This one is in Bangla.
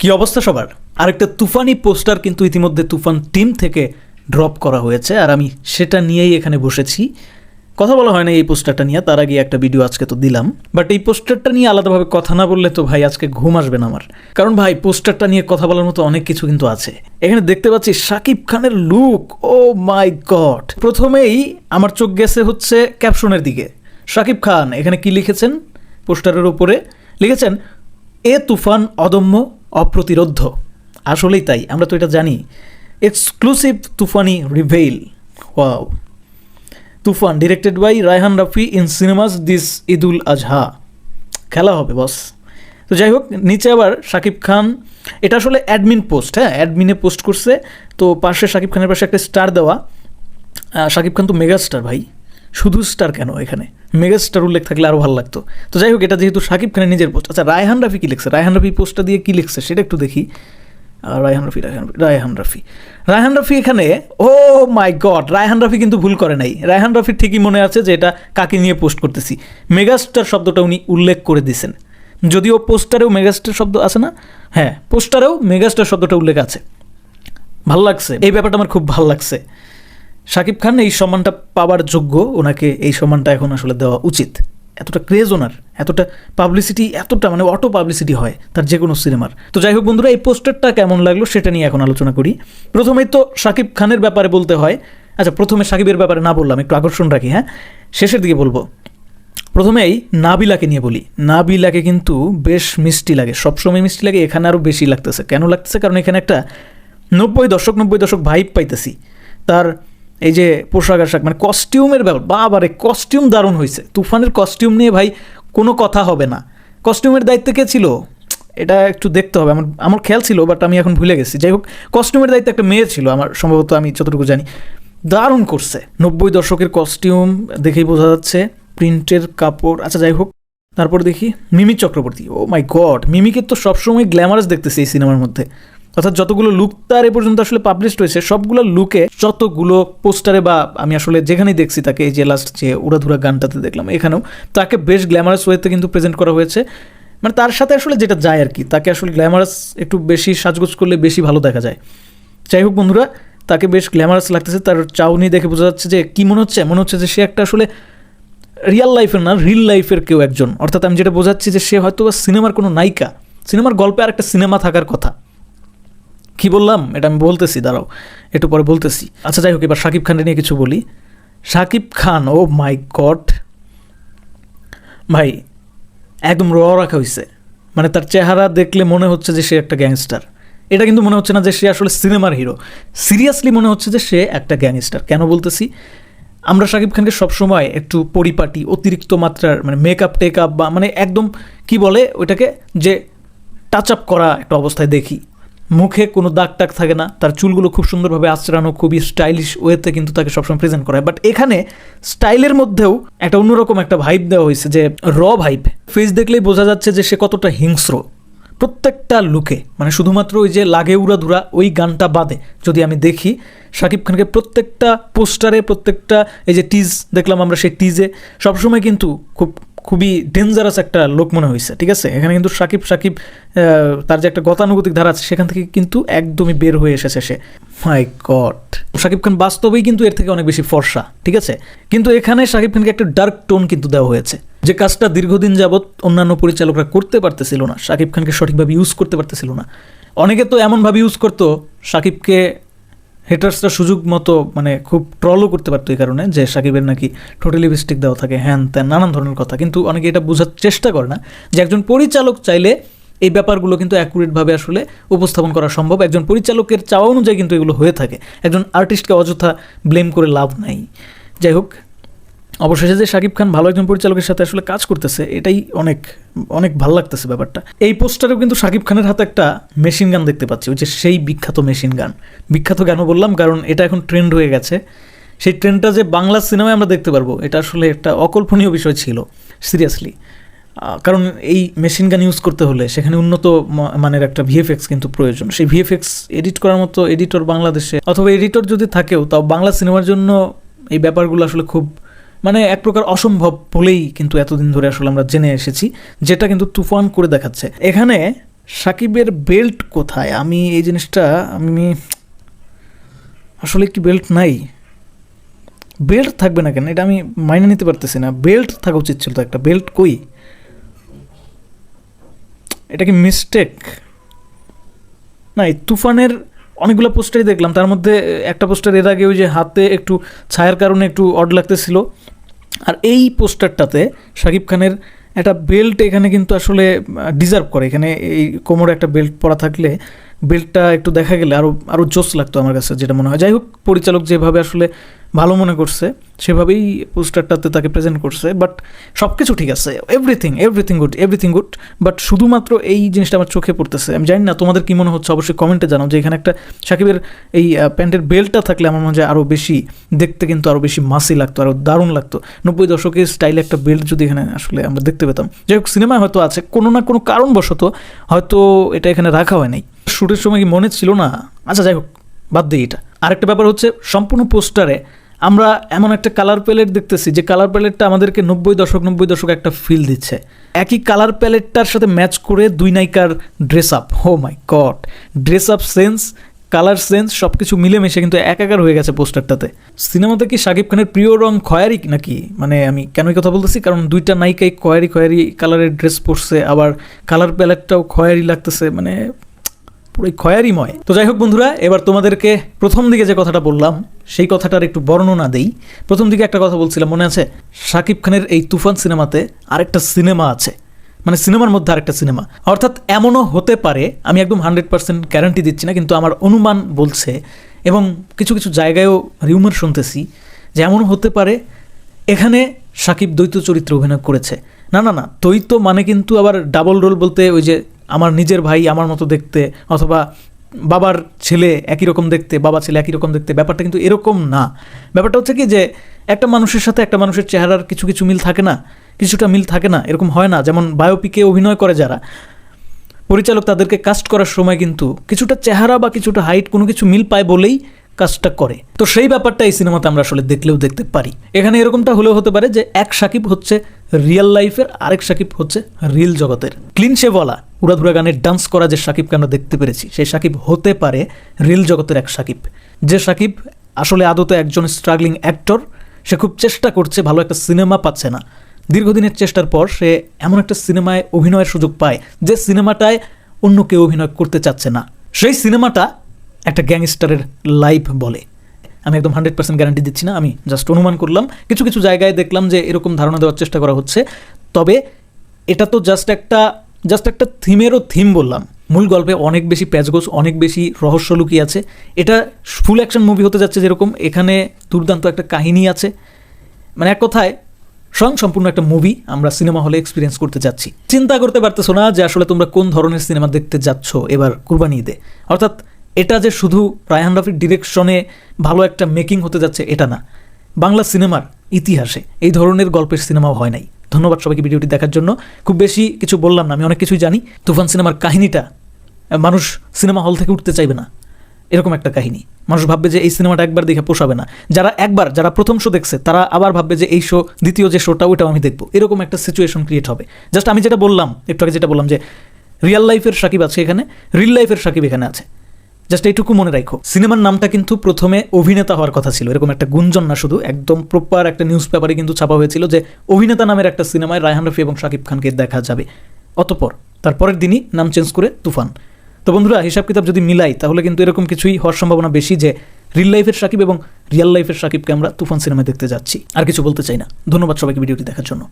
কি অবস্থা সবার? আরেকটা তুফানি পোস্টার কিন্তু ইতিমধ্যে তুফান টিম থেকে ড্রপ করা হয়েছে, আর আমি সেটা নিয়েই এখানে বসেছি। কথা বলা হয় না এই পোস্টারটা নিয়ে, তার আগে একটা ভিডিও আজকে তো দিলাম। বাট এই পোস্টারটা নিয়ে আলাদাভাবে কথা না বললে তো ভাই আজকে ঘুম আসবে না আমার। কারণ ভাই, পোস্টারটা নিয়ে কথা বলার মতো অনেক কিছু কিন্তু আছে। এখানে দেখতে পাচ্ছি শাকিব খানের লুক ও মাই গড প্রথমেই আমার চোখ গেছে হচ্ছে ক্যাপশনের দিকে। শাকিব খান, এখানে কি লিখেছেন? পোস্টারের উপরে লিখেছেন, এ তুফান অদম্য অপ্রতিরোধ্য। আসলেই তাই, আমরা তো এটা জানি। Exclusive তুফানি reveal wow Toofan directed by Raihan Rafi in cinemas this Eidul Azha খেলা হবে বস তো যাই হোক, নিচে আবার শাকিব খান। এটা আসলে অ্যাডমিন পোস্ট হ্যাঁ? অ্যাডমিনে পোস্ট করছে। তো পাশে শাকিব খানের পাশে একটা স্টার দেওয়া। শাকিব খান তো মেগা স্টার ভাই। শুধু স্টার কেন এখানে? মেগা স্টার উল্লেখ থাকলে আরও ভালো লাগতো। তো যাই হোক, এটা যেহেতু শাকিব খানের নিজের পোস্ট আচ্ছা রায়হান রাফি কী লিখছে? রায়হান রাফি পোস্টটা দিয়ে কী লিখছে? সেটা একটু দেখি। রায়হান রাফি, রায়হান রায়হান রাফি। রায়হান রাফি এখানে, oh my god, Raihan Rafi কিন্তু ভুল করে নাই। রায়হান রাফির ঠিকই মনে আছে যে এটা কাকে নিয়ে পোস্ট করতেছি। মেগাস্টার শব্দটা উনি উল্লেখ করে দিছেন যদিও পোস্টারেও মেগাস্টার শব্দ আছে না? হ্যাঁ পোস্টারেও মেগাস্টার শব্দটা উল্লেখ আছে। ভালো লাগছে। এই ব্যাপারটা আমার খুব ভালো লাগছে। শাকিব খান এই সম্মানটা পাওয়ার যোগ্য। ওনাকে এই সম্মানটা এখন আসলে দেওয়া উচিত। এতটা ক্রেজ ওনার, এতটা পাবলিসিটি এতটা মানে অটো পাবলিসিটি হয় তার যে কোনো সিনেমার। তো যাই হোক বন্ধুরা, এই পোস্টারটা কেমন লাগল সেটা নিয়ে এখন আলোচনা করি। প্রথমেই তো শাকিব খানের ব্যাপারে বলতে হয়। আচ্ছা প্রথমে শাকিবের ব্যাপারে না বললাম, একটু আকর্ষণ রাখি হ্যাঁ? শেষের দিকে বলব। প্রথমেই নাবিলাকে নিয়ে বলি। নাবিলাকে কিন্তু বেশ মিষ্টি লাগে, সবসময় মিষ্টি লাগে, এখানে আরও বেশি লাগতেছে। কেন লাগতেছে? কারণ এখানে একটা নব্বই দশক নব্বই দশক ভাইব পাইতেছি। তার এই যে পোশাক আশাক মানে কস্টিউমের ব্যাপার, বাবারে কস্টিউম দারুণ হয়েছে তুফানের কস্টিউম নিয়ে ভাই কোনো কথা হবে না। কস্টিউমের দায়িত্বে কে ছিল? এটা একটু দেখতে হবে। আমার আমার খেয়াল ছিল বাট আমি এখন ভুলে গেছি। যাই হোক কস্টিউমের দায়িত্বে একটা মেয়ে ছিল, আমার সম্ভবত আমি যতটুকু জানি। দারুণ করছে। নব্বই দশকের কস্টিউম দেখেই বোঝা যাচ্ছে প্রিন্টের কাপড়। আচ্ছা যাই হোক, তারপর দেখি, Mimi Chakraborty. Oh my god মিমিকে তো সবসময় গ্ল্যামারাস দেখতেছি এই সিনেমার মধ্যে। অর্থাৎ যতগুলো লুক তার এ পর্যন্ত আসলে পাবলিশড হয়েছে, সবগুলো লুকে যতগুলো পোস্টারে বা আমি আসলে যেখানেই দেখছি তাকে এই যে লাস্ট যে উড়াধুরা গানটাতে দেখলাম, এখানেও তাকে বেশ গ্ল্যামারাস ওয়েতে কিন্তু প্রেজেন্ট করা হয়েছে। মানে তার সাথে আসলে যেটা যায় আর কি, তাকে আসলে গ্ল্যামারাস একটু বেশি সাজগোজ করলে বেশি ভালো দেখা যায়। যাই হোক বন্ধুরা, তাকে বেশ গ্ল্যামারাস লাগতেছে, তার চাউনি দেখে বোঝা যাচ্ছে যে কি মনে হচ্ছে মনে হচ্ছে যে সে একটা আসলে রিয়েল লাইফের না রিল লাইফের কেউ একজন। অর্থাৎ আমি যেটা বোঝাচ্ছি যে সে হয়তো বা সিনেমার কোনো নায়িকা সিনেমার গল্পে আর একটা সিনেমা থাকার কথা। কি বললাম? এটা আমি বলতেছি, দাঁড়াও, একটু পরে বলতেছি। আচ্ছা যাই হোক, এবার শাকিব খানকে নিয়ে কিছু বলি। শাকিব খান, ও মাই গড, ভাই, একদম র রাখা হয়েছে মানে তার চেহারা দেখলে মনে হচ্ছে যে সে একটা গ্যাংস্টার। এটা কিন্তু মনে হচ্ছে না যে সে আসলে সিনেমার হিরো। সিরিয়াসলি মনে হচ্ছে যে সে একটা গ্যাংস্টার। কেন বলতেছি? আমরা শাকিব খানকে সবসময় একটু পরিপাটি, অতিরিক্ত মাত্রার মানে মেকআপ টেকআপ বা মানে একদম, কি বলে ওইটাকে, যে টাচ আপ করা একটা অবস্থায় দেখি। মুখে কোনো দাগ টাগ থাকে না, তার চুলগুলো খুব সুন্দরভাবে আঁচড়ানো খুবই স্টাইলিশ ওয়েতে কিন্তু তাকে সবসময় প্রেজেন্ট করা হয় বাট এখানে স্টাইলের মধ্যেও একটা অন্যরকম একটা ভাইব দেওয়া হয়েছে যে র ভাইব ফেস দেখলেই বোঝা যাচ্ছে যে সে কতটা হিংস্র। প্রত্যেকটা লুকে মানে শুধুমাত্র ওই যে লাগে উড়া ধুরা ওই গানটা বাদে, যদি আমি দেখি, শাকিব খানকে প্রত্যেকটা পোস্টারে প্রত্যেকটা এই যে টিজ দেখলাম আমরা সেই টিজে সবসময় কিন্তু খুব খুবই ডেঞ্জারাস একটা লোক মনে হয়েছে, ঠিক আছে? এখানে কিন্তু সাকিব সাকিব তার যে একটা গতানুগতিক ধারা আছে, সেখান থেকে কিন্তু একদমই বের হয়ে এসেছে সে। মাই গড শাকিব খান বাস্তবেই কিন্তু এর থেকে অনেক বেশি ফর্সা, ঠিক আছে? কিন্তু এখানে শাকিব খানকে একটা ডার্ক টোন কিন্তু দেওয়া হয়েছে, যে কাজটা দীর্ঘদিন যাবৎ অন্যান্য পরিচালকরা করতে পারতেছিল না শাকিব খানকে সঠিকভাবে ইউজ করতে পারতেছিল না। অনেকে তো এমনভাবে ইউজ করতো শাকিবকে হেটার্সরা সুযোগ মতো মানে খুব ট্রলও করতে পারতো এই কারণে যে সাকিবের নাকি টোটালি লিপস্টিক দেওয়া থাকে, হ্যান ত্যান, নানান ধরনের কথা। কিন্তু অনেকে এটা বোঝার চেষ্টা করে না যে একজন পরিচালক চাইলে এই ব্যাপারগুলো কিন্তু অ্যাকুরেটভাবে আসলে উপস্থাপন করা সম্ভব। একজন পরিচালকের চাওয়া অনুযায়ী কিন্তু এগুলো হয়ে থাকে। একজন আর্টিস্টকে অযথা ব্লেম করে লাভ নাই। যাই হোক অবশেষে যে শাকিব খান ভালো একজন পরিচালকের সাথে আসলে কাজ করতেছে, এটাই অনেক অনেক ভালো লাগতেছে ব্যাপারটা। এই পোস্টারেও কিন্তু শাকিব খানের হাতে একটা মেশিন গান দেখতে পাচ্ছি, ওই যে সেই বিখ্যাত মেশিন গান। বিখ্যাত কেন বললাম, কারণ এটা এখন ট্রেন্ড হয়ে গেছে। সেই ট্রেন্ডটা যে বাংলা সিনেমায় আমরা দেখতে পারব, এটা আসলে একটা অকল্পনীয় বিষয় ছিল, সিরিয়াসলি। কারণ এই মেশিন গান ইউজ করতে হলে সেখানে উন্নত মানের একটা ভিএফএক্স কিন্তু প্রয়োজন। সেই ভিএফএক্স এডিট করার মতো এডিটর বাংলাদেশে, অথবা এডিটর যদি থাকেও, তাও বাংলা সিনেমার জন্য এই ব্যাপারগুলো আসলে খুব মানে এক প্রকার অসম্ভব বলেই কিন্তু এতদিন ধরে আসলে আমরা জেনে এসেছি, যেটা কিন্তু তুফান করে দেখাচ্ছে। এখানে সাকিবের বেল্ট কোথায়? আমি এই জিনিসটা, আমি আসলে কি বেল্ট নাই। বেল্ট থাকবে না কেন? এটা আমি মাইনে নিতে পারতেছি না। বেল্ট থাকা উচিত ছিল তো একটা। বেল্ট কই? এটা কি মিস্টেক না, এই তুফানের অনেকগুলো পোস্টারই দেখলাম। তার মধ্যে একটা পোস্টার এর আগে ওই যে হাতে একটু ছায়ার কারণে একটু অড লাগতেছিল। আর এই পোস্টারটাতে শাকিব খানের একটা বেল্ট এখানে কিন্তু আসলে ডিজার্ভ করে। এখানে এই কোমরে একটা বেল্ট পরা থাকলে বেল্টটা একটু দেখা গেলে আরও আরও জোস লাগতো আমার কাছে, যেটা মনে হয়। যাই হোক, পরিচালক যেভাবে আসলে ভালো মনে করছে, সেভাবেই পোস্টারটাতে তাকে প্রেজেন্ট করছে বাট সব কিছু ঠিক আছে। Everything everything good everything good but শুধুমাত্র এই জিনিসটা আমার চোখে পড়তেছে। আমি জানি না তোমাদের কি মনে হচ্ছে, অবশ্যই কমেন্টে জানাও যে এখানে একটা সাকিবের এই প্যান্টের বেল্টটা থাকলে আমার মনে হয় আরও বেশি দেখতে কিন্তু আরও বেশি মাসি লাগতো আরও দারুণ লাগতো। নব্বই দশকের স্টাইলে একটা বেল্ট যদি এখানে আসলে আমরা দেখতে পেতাম। যাই হোক সিনেমায় হয়তো আছে, কোনো না কোনো কারণবশত হয়তো এটা এখানে রাখা হয় নাই। শ্যুটের সময় কি মনে ছিল না? আচ্ছা যাই হোক, বাদ দিই এটা। আরেকটা ব্যাপার হচ্ছে, সম্পূর্ণ পোস্টারে আমরা এমন একটা কালার প্যালেট দেখতেছি, যে কালার প্যালেটটা আমাদেরকে নব্বই দশক নব্বই দশক একটা ফিল দিচ্ছে। একই কালার প্যালেটটার সাথে ম্যাচ করে দুই নায়িকার dress up oh my god dress up sense colour sense সব কিছু মিলেমিশে কিন্তু একাকার হয়ে গেছে পোস্টারটাতে। সিনেমাতে কি শাকিব খানের প্রিয় রং খয়ারি নাকি? মানে আমি কেন এই কথা বলতেছি? কারণ দুইটা নায়িকাই খয়েরি খয়েরি কালারের ড্রেস পরছে, আবার কালার প্যালেটটাও খয়েরি লাগতেছে মানে পুরোই খয়ারিময় তো যাই হোক বন্ধুরা, এবার তোমাদেরকে প্রথম দিকে যে কথাটা বললাম, সেই কথাটার একটু বর্ণনা দেই। প্রথম দিকে একটা কথা বলছিলাম, মনে আছে? শাকিব খানের এই তুফান সিনেমাতে আরেকটা সিনেমা আছে। মানে সিনেমার মধ্যে আরেকটা সিনেমা। অর্থাৎ এমনও হতে পারে, আমি একদম হান্ড্রেড পার্সেন্ট গ্যারান্টি দিচ্ছি না, কিন্তু আমার অনুমান বলছে এবং কিছু কিছু জায়গায়ও রিউমার শুনতেছি যে এমনও হতে পারে, এখানে সাকিব দ্বৈত চরিত্রে অভিনয় করেছে। না না না, দ্বৈত মানে কিন্তু আবার ডাবল রোল বলতে ওই যে আমার নিজের ভাই আমার মতো দেখতে অথবা বাবার ছেলে একই রকম দেখতে বাবা ছেলে একই রকম দেখতে, ব্যাপারটা কিন্তু এরকম না। ব্যাপারটা হচ্ছে কি যে একটা মানুষের সাথে একটা মানুষের চেহারার কিছু কিছু মিল থাকে না, কিছুটা মিল থাকে না, এরকম হয় না। যেমন বায়োপিকে অভিনয় করে যারা, পরিচালক তাদেরকে কাস্ট করার সময় কিন্তু কিছুটা চেহারা বা কিছুটা হাইট কোনো কিছু মিল পায় বলেই কাজটা করে। তো সেই ব্যাপারটা এই সিনেমাতে আমরা আসলে দেখলেও দেখতে পারি। এখানে এরকমটা হলেও হতে পারে যে এক সাকিব হচ্ছে রিয়েল লাইফের আরেক সাকিব হচ্ছে রিয়েল জগতের। ক্লিন শেভওয়ালা উড়াধুরা গানের ডান্স করা যে সাকিবকে আমরা দেখতে পেরেছি, সেই সাকিব হতে পারে রিল জগতের এক সাকিব। যে সাকিব আসলে আদতে একজন স্ট্রাগলিং অ্যাক্টর সে খুব চেষ্টা করছে, ভালো একটা সিনেমা পাচ্ছে না। দীর্ঘদিনের চেষ্টার পর সে এমন একটা সিনেমায় অভিনয়ের সুযোগ পায়, যে সিনেমাটায় অন্য কেউ অভিনয় করতে চাচ্ছে না। সেই সিনেমাটা একটা গ্যাংস্টারের লাইফ বলে। আমি একদম হান্ড্রেড পার্সেন্ট গ্যারান্টি দিচ্ছি না, আমি জাস্ট অনুমান করলাম। কিছু কিছু জায়গায় দেখলাম যে এরকম ধারণা দেওয়ার চেষ্টা করা হচ্ছে। তবে এটা তো জাস্ট একটা জাস্ট একটা থিমেরও থিম বললাম। মূল গল্পে অনেক বেশি প্যাচগোছ, অনেক বেশি রহস্য লুকিয়ে আছে। এটা ফুল অ্যাকশন মুভি হতে যাচ্ছে যেরকম, এখানে দুর্দান্ত একটা কাহিনী আছে। মানে এক কথায় স্বয়ং সম্পূর্ণ একটা মুভি আমরা সিনেমা হলে এক্সপিরিয়েন্স করতে যাচ্ছি। চিন্তা করতে পারতেছো না যে আসলে তোমরা কোন ধরনের সিনেমা দেখতে যাচ্ছ এবার কুরবানি ঈদে। অর্থাৎ এটা যে শুধু রায়হান রাফির ডিরেকশনে ভালো একটা মেকিং হতে যাচ্ছে, এটা না। বাংলা সিনেমার ইতিহাসে এই ধরনের গল্পের সিনেমাও হয় নাই। ধন্যবাদ সবাইকে ভিডিওটি দেখার জন্য। খুব বেশি কিছু বললাম না, আমি অনেক কিছুই জানি। তুফান সিনেমার কাহিনীটা মানুষ সিনেমা হল থেকে উঠতে চাইবে না। এরকম একটা কাহিনী। মানুষ ভাববে যে এই সিনেমাটা একবার দেখে পোষাবে না। যারা একবার, যারা প্রথম শো দেখছে, তারা আবার ভাববে যে এই শো, দ্বিতীয় যে শোটা ওটাও আমি দেখব। এরকম একটা সিচুয়েশন ক্রিয়েট হবে। জাস্ট আমি যেটা বললাম, একটু আগে যেটা বললাম যে রিয়েল লাইফের সাকিব আছে এখানে রিল লাইফের সাকিব এখানে আছে। জাস্ট এইটুকু মনে রাখো। সিনেমার নামটা কিন্তু প্রথমে অভিনেতা হওয়ার কথা ছিল। এরকম একটা গুঞ্জন না শুধু, একদম প্রপার একটা নিউজ পেপারে কিন্তু ছাপা হয়েছিল যে অভিনেতা নামের একটা সিনেমায় রায়হান রফি এবং শাকিব খানকে দেখা যাবে। অতপর তারপরের দিনই নাম চেঞ্জ করে তুফান। তো বন্ধুরা, হিসাব কিতাব যদি মিলাই, তাহলে কিন্তু এরকম কিছুই হওয়ার সম্ভাবনা বেশি যে রিল লাইফের সাকিব এবং রিয়েল লাইফের সাকিবকে আমরা তুফান সিনেমায় দেখতে যাচ্ছি। আর কিছু বলতে চাই না। ধন্যবাদ সবাইকে ভিডিওটি দেখার জন্য।